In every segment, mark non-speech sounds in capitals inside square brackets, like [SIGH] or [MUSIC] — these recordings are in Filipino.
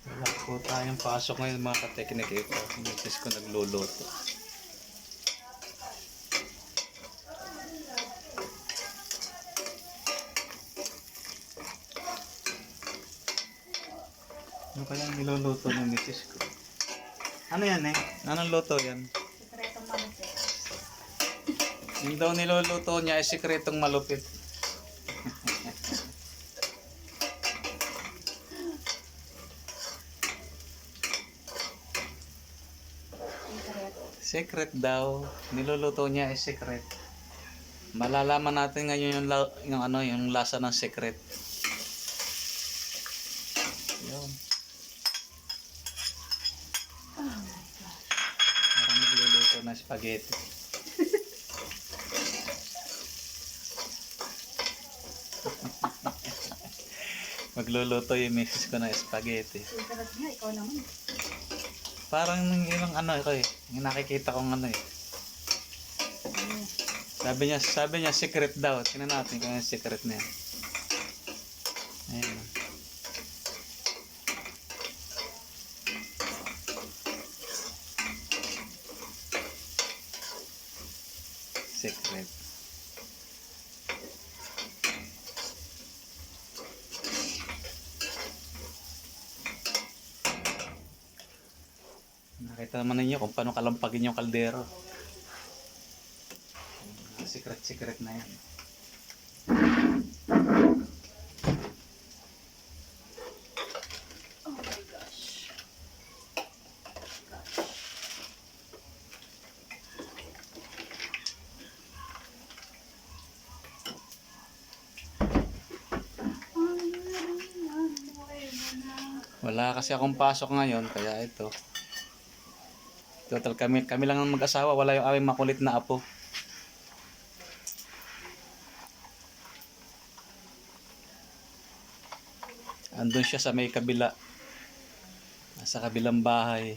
Wala po tayong pasok ngayon mga kateknik ito. Misis ko nagluluto. Ano kaya ang niluluto ng misis ko? Ano yan eh? Anong luto yan? Sekretong malupit. Yung daw niluluto niya ay sikretong malupit. [LAUGHS] Secret daw. Niluluto niya ay secret. Malalaman natin ngayon yung, yung ano, yung lasa ng secret. Yun. Parang nagluluto ng spaghetti. [LAUGHS] Magluluto yung misis ko ng spaghetti. Ikaw naman. Parang yung ano ko eh. Yung nakikita kong ano eh. Ano? Sabi niya, sabi niya secret daw. Tingnan natin kung yung secret na yan. Ayun. Secret. Nakita naman ninyo kung paano kalampagin yung kaldero. Secret-secret na yan. Wala kasi akong pasok ngayon, kaya ito. Total kami, kami lang ang mag-asawa, wala yung aming makulit na apo. Andun siya sa may kabila. Sa kabilang bahay.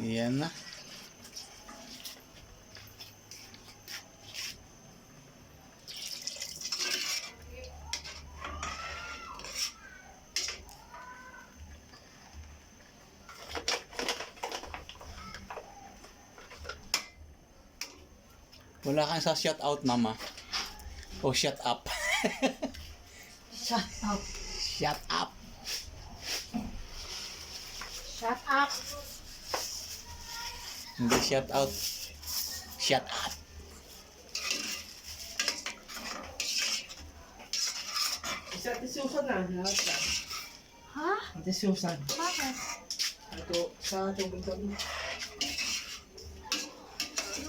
Yan na. Wala kang sa shout out, mama. O shut up. [LAUGHS] Shut up. shut up. Shut up. Hindi shut out. Shut up. Si Ate Susan na, na. Ha? Ate Susan. Bakit? Ito, sa tubig kami.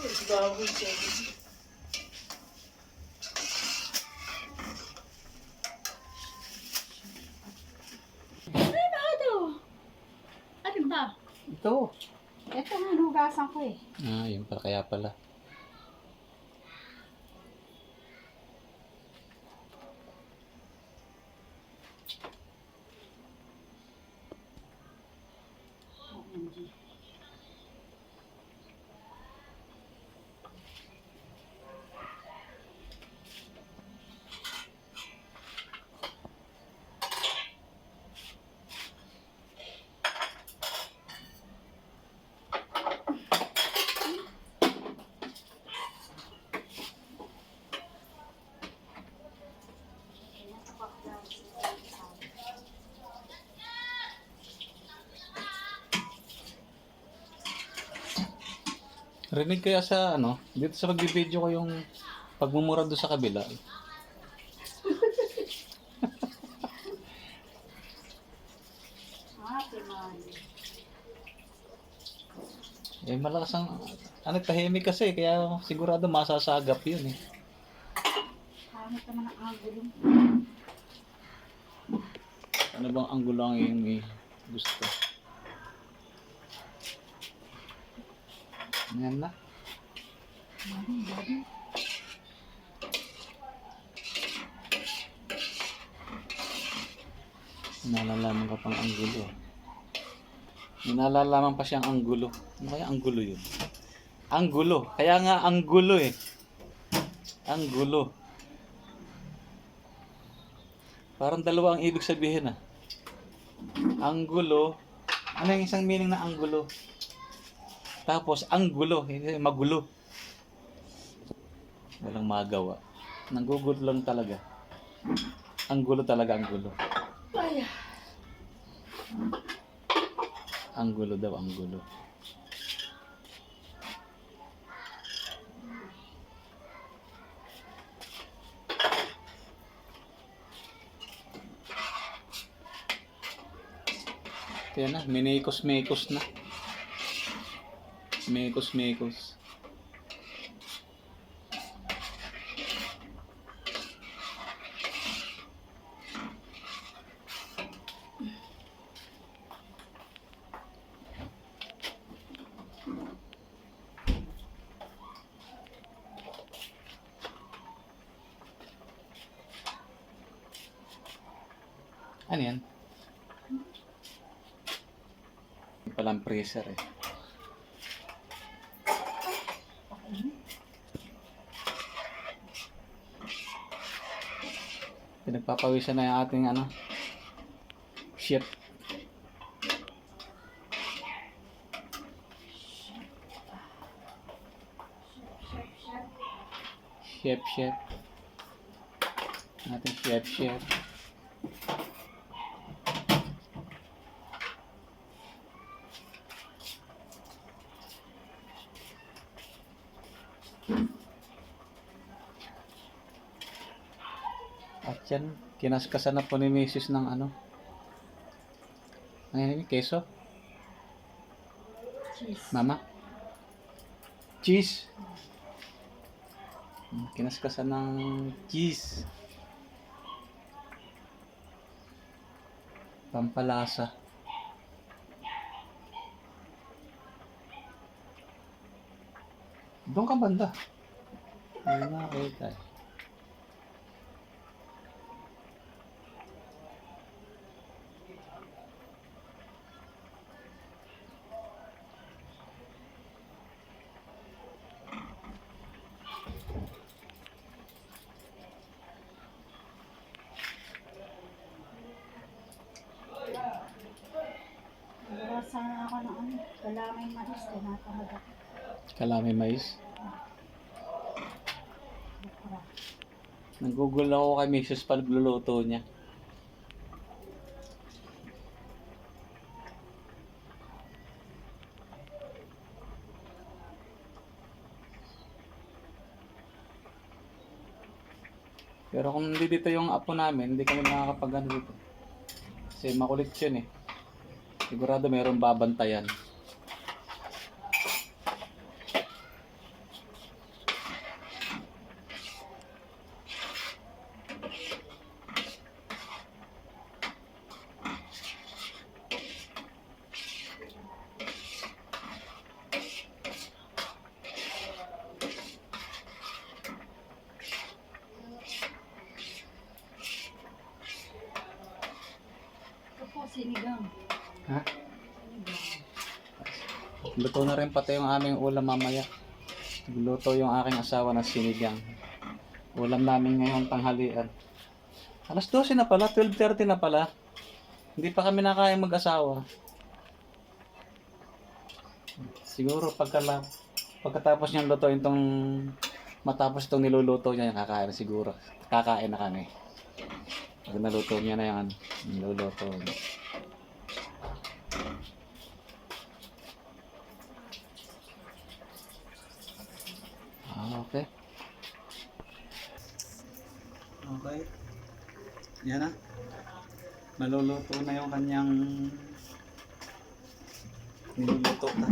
Yun, bago siya. Ano ba ito? Ano ba? Ito. Ito nga hugasan ko eh. Ah, yun pala. Kaya pala. Rinig kaya sa ano, dito sa pagbibideo ko yung pagmumura doon sa kabila. [LAUGHS] eh malakas ang ano tahimik kasi kaya sigurado masasagap yun eh. Ano bang anggulo ang iyong gusto? Yan na. Nalalaman ka pang anggulo. May nalalaman pa siyang anggulo. Ano kaya anggulo yun? Anggulo. Kaya nga anggulo eh. Anggulo. Parang dalawa ang ibig sabihin ah. Anggulo. Ano yung isang meaning na anggulo? Tapos anggulo. Hindi magulo. Walang magawa. Nanggugulo lang talaga. Anggulo talaga anggulo. Ay, Anggulo daw, anggulo. Kaya na, minekos-mekos na. Mekos-mekos. Ano yan? Palang freezer eh. Pinagpapawisan na yung ating ano, chef. Chef, chef. Ating chef, chef. At yan, kinaskasan na po ni Mrs. ng ano. Ano yun, keso? cheese. Mama? Cheese. Hmm, Kinaskasan ng cheese. Pampalasa. Doon ka banda. Ayun na, okay tayo. Wala sana ako ng ano, kalamay mais, tinatamad ako. Kalami mais. Nagugol ako kay Mrs. pag luluto niya. Pero kung hindi dito yung apo namin, hindi kami makakapag ano dito. Kasi makulit yun eh. Sigurado mayroong babantayan. Sinigang. Ha? Luto na rin pati yung aming ulam mamaya. Luto yung aking asawa na sinigang. Ulam namin ngayong tanghalian. Alas 12 na pala, 12.30 na pala. Hindi pa kami nakain mag-asawa. Siguro pagka pagkatapos niyang lutuin tong matapos itong niluluto niya, kakain siguro. Kakain na kami. Pag naluto niya na ano, niluluto niya. Okay. Okay. Yan na. Maluluto na yung kanyang Niluluto na.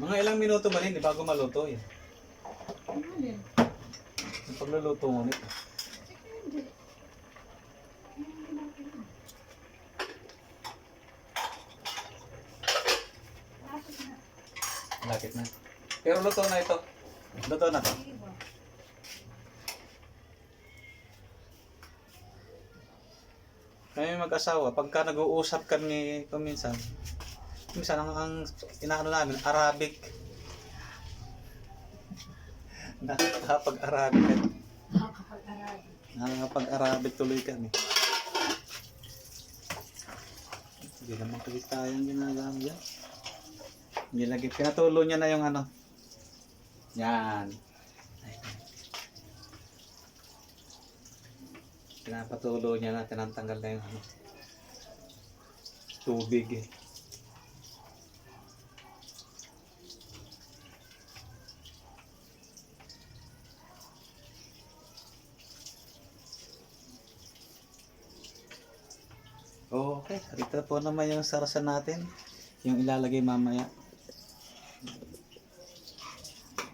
Mga ilang minuto ba rin, bago maluto yun? Ano yun? Pagluluto mo nito. Hindi. Ano yung ginagawa? Lapit na. Lapit na. Pero luto na ito. Luto na to. Kami mag-asawa, pagka nag-uusap kami kuminsan, minsan ang, ang inaano namin, Arabic. [LAUGHS] Nakakapag-Arabic kami. Nakakapag-aral. Nakakapag-Arabic tuloy kami. Hindi naman kasi tayong ginagawa dyan. Nilagay, pinatulo niya na yung ano. Yan. Pinapatulo niya na, tinatanggal na yung ano. Tubig eh. Okay, ito po naman yung sarasa natin. Yung ilalagay mamaya.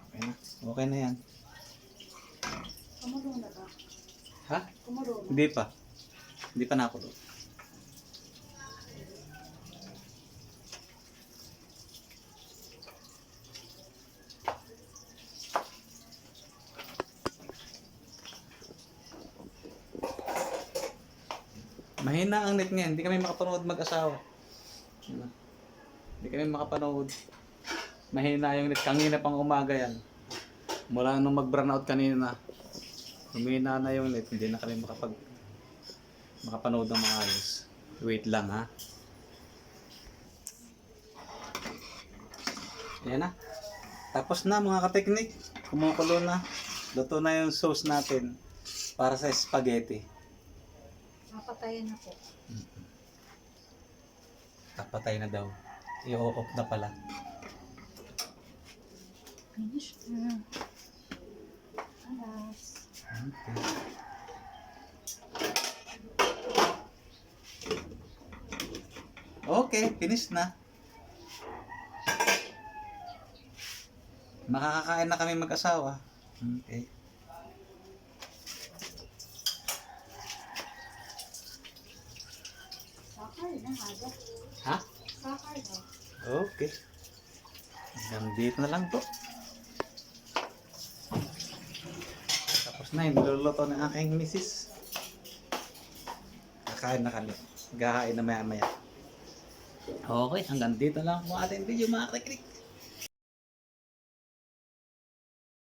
Okay na. Okay na yan. Kumulo na ba? Ha? Kumulo na. Hindi pa. Hindi pa nakulo. Mahina ang net ngayon. Hindi kami makapanood mag-asawa. Hindi kami makapanood. Mahina yung net. Kanina pang umaga yan. Mula nung mag-brown out kanina. Humina na yung net. Hindi na kami makapag makapanood ng maayos. Wait lang ha. Ayan na. Tapos na mga kateknik. Kumukulo na. Luto na yung sauce natin para sa spaghetti. Napatayin ako. Tapatay na daw. I-off na pala. Finish na. Alas. Okay. Okay, finish na. Makakakain na kami mag-asawa. Okay. Ha? Okay. Hanggang dito na lang po. Tapos na yung niluluto ng aking misis. Kakain na kami. Gahain na maya maya. Okay, hanggang dito lang po ating video mga kakrik.